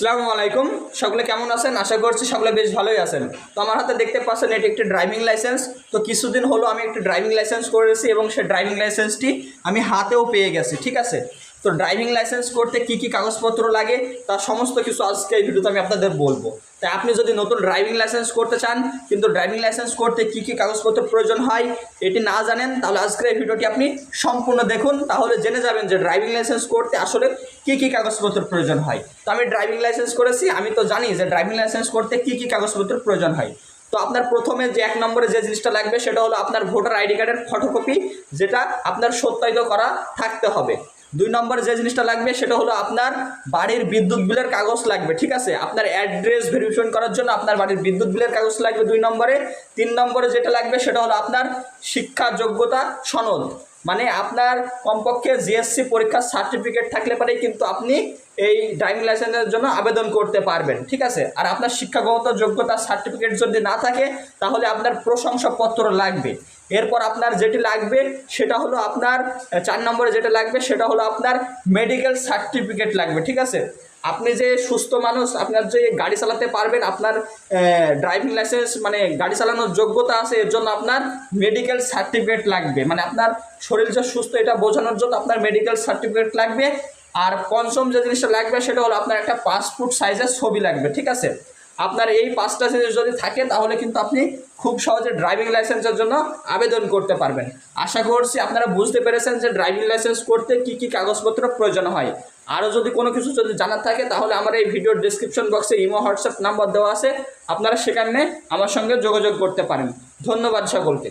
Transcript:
আসসালামু আলাইকুম। সকলে কেমন আছেন? আশা করছি সকলে বেশ ভালোই আছেন। তো আমার হাতে দেখতে পাচ্ছেন এটি একটি ড্রাইভিং লাইসেন্স। তো কিছুদিন হলো আমি একটি ড্রাইভিং লাইসেন্স করেছি এবং সেই ড্রাইভিং লাইসেন্সটি আমি হাতেও পেয়ে গেছি, ঠিক আছে? তো ড্রাইভিং লাইসেন্স করতে কি কি কাগজপত্র লাগে তার সমস্ত কিছু আজকে এই ভিডিওতে আমি আপনাদের বলব। তাই আপনি যদি নতুন ড্রাইভিং লাইসেন্স করতে চান, কিন্তু ড্রাইভিং লাইসেন্স করতে কি কি কাগজপত্র প্রয়োজন হয়, এটি না জানেন, তাহলে আজকের এই ভিডিওটি আপনি সম্পূর্ণ দেখুন। তাহলে জেনে যাবেন যে ড্রাইভিং লাইসেন্স করতে আসলে কি কি কাগজপত্র প্রয়োজন হয়। তো আমি ড্রাইভিং লাইসেন্স করেছি, আমি তো জানি যে ড্রাইভিং লাইসেন্স করতে কি কি কাগজপত্র প্রয়োজন হয়। তো আপনার প্রথমে যে এক নম্বরে যে জিনিসটা লাগবে, সেটা হলো আপনার ভোটার আইডি কার্ডের ফটোকপি যেটা আপনার সত্যায়িত করা থাকতে হবে। দুই নম্বরে যে জিনিসটা লাগবে সেটা হলো আপনার বাড়ির বিদ্যুৎ বিলের কাগজ লাগবে, ঠিক আছে? আপনার অ্যাড্রেস ভেরিফিকেশন করার জন্য আপনার বাড়ির বিদ্যুৎ বিলের কাগজ লাগবে দুই নম্বরে। তিন নম্বরে যেটা লাগবে সেটা হলো আপনার শিক্ষা যোগ্যতা সনদ। মানে আপনার কমপক্ষে জিএসসি পরীক্ষার সার্টিফিকেট থাকলে পরেই কিন্তু আপনি এই ড্রাইভিং লাইসেন্সের জন্য আবেদন করতে পারবেন, ঠিক আছে? আর আপনার শিক্ষাগত যোগ্যতা সার্টিফিকেট যদি না থাকে, তাহলে আপনার প্রশংসাপত্র লাগবে। এরপর আপনার যেটি লাগবে সেটা হলো আপনার, চার নম্বরে যেটা লাগবে সেটা হলো আপনার মেডিকেল সার্টিফিকেট লাগবে, ঠিক আছে? আপনি যে সুস্থ মানুষ, আপনার যে গাড়ি চালাতে পারবেন, আপনার ড্রাইভিং লাইসেন্স মানে গাড়ি চালানোর যোগ্যতা আছে, এর জন্য আপনার মেডিকেল সার্টিফিকেট লাগবে। মানে আপনার শরীর যে সুস্থ, এটা বোঝানোর জন্য আপনার মেডিকেল সার্টিফিকেট লাগবে। আর পঞ্চম যে জিনিসটা লাগবে, সেটা হলো আপনার একটা পাসপোর্ট সাইজের ছবি লাগবে, ঠিক আছে? আপনার এই পাঁচটা জিনিস যদি থাকে, তাহলে কিন্তু আপনি খুব সহজে ড্রাইভিং লাইসেন্সের জন্য আবেদন করতে পারবেন। আশা করছি আপনারা বুঝতে পেরেছেন যে ড্রাইভিং লাইসেন্স করতে কি কি কাগজপত্র প্রয়োজন হয়। আরও যদি কোনো কিছু যদি জানার থাকে, তাহলে আমার এই ভিডিওর ডিসক্রিপশন বক্সে ইমো হোয়াটসঅ্যাপ নাম্বার দেওয়া আছে। আপনারা সেখানে আমার সঙ্গে যোগাযোগ করতে পারেন। ধন্যবাদ সকলকে।